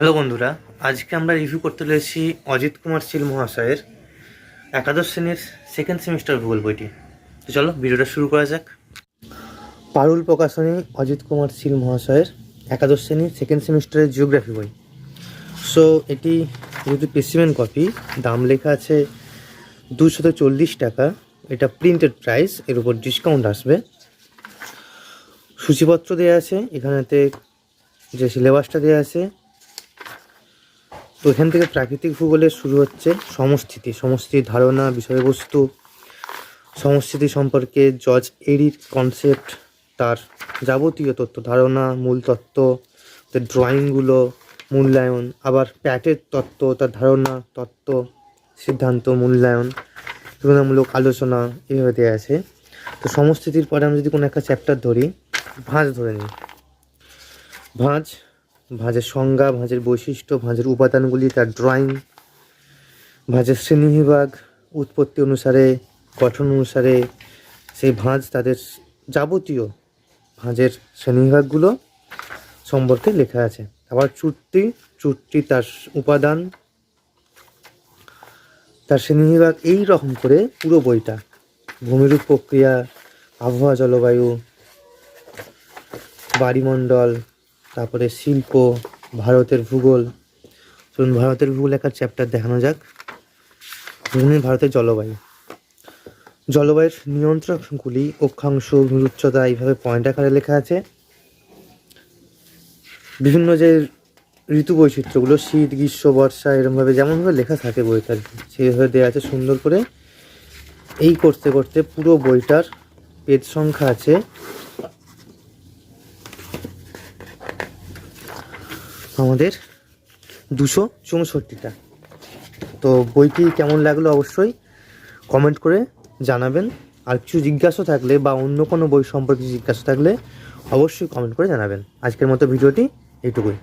Hello বন্ধুরা, আজকে আমরা রিভিউ করতে চলেছি অজিত কুমার শীল মহাশয়ের একাদশ শ্রেণির সেকেন্ড সেমিস্টার ভূগোল বইটি। তো চলো, ভিডিওটা শুরু করা যাক। পারুল প্রকাশনী, অজিত কুমার শীল মহাশয়ের একাদশ শ্রেণির সেকেন্ড সেমিস্টারের জিওগ্রাফি বই। সো এটি যেহেতু স্পেসিমেন কপি দাম লেখা আছে দুশত চল্লিশ টাকা। এটা প্রিন্টেড প্রাইস এর উপর ডিসকাউন্ট আসবে। সূচিপত্র দেওয়া আছে, এখানেতে যে সিলেবাসটা দেওয়া আছে তো এখান থেকে প্রাকৃতিক ভূগোলের শুরু হচ্ছে সমস্থিতি সমস্থিতির ধারণা, বিষয়বস্তু। সমস্থিতি সম্পর্কে জজ এরির কনসেপ্ট তার যাবতীয় তথ্য, ধারণা, মূল তত্ত্ব, তার ড্রয়িংগুলো মূল্যায়ন, আবার প্যাটের তত্ত্ব, তার ধারণা, তত্ত্ব, সিদ্ধান্ত, মূল্যায়ন, তুলনামূলক আলোচনা এভাবে দেওয়া আছে। তো সমস্থিতির পরে আমি যদি কোনো একটা চ্যাপ্টার ধরি, ভাঁজ ধরে নিই। ভাঁজ ভাঁজের সংজ্ঞা, ভাঁজের বৈশিষ্ট্য, ভাঁজের উপাদানগুলি, তার ড্রয়িং ভাঁজের শ্রেণীবিভাগ, উৎপত্তি অনুসারে, গঠন অনুসারে, সেই ভাঁজ তাদের যাবতীয় ভাঁজের শ্রেণীবিভাগগুলো সম্পর্কে লেখা আছে। আবার চুট্টি চুট্টি তার উপাদান, তার শ্রেণীবিভাগ, এই রকম করে পুরো বইটা। ভূমিরূপ প্রক্রিয়া, আবহাওয়া, জলবায়ু, বাড়িমণ্ডল তারপরে শিল্প, ভারতের ভূগোল। চলুন ভারতের ভূগোল একটা চ্যাপ্টার দেখানো যাক। ভারতের জলবায়ু। জলবায়ুর নিয়ন্ত্রকগুলি অক্ষাংশ উচ্চতা এইভাবে পয়েন্ট আকারে লেখা আছে। বিভিন্ন যে ঋতু বৈচিত্র্যগুলো, শীত, গ্রীষ্ম, বর্ষা এরকমভাবে যেমনভাবে লেখা থাকে বইটা আর কি, সেইভাবে দেওয়া আছে সুন্দর করে। এই করতে করতে পুরো বইটার পেজ সংখ্যা আছে আমাদের দুশো চৌষট্টিটা। তো বইটি কেমন লাগল অবশ্যই কমেন্ট করে জানাবেন। আর কিছু জিজ্ঞাসা থাকলে বা অন্য কোনো বই সম্পর্কে জিজ্ঞাসা থাকলে অবশ্যই কমেন্ট করে জানাবেন। আজকের মতো ভিডিওটি এইটুকুই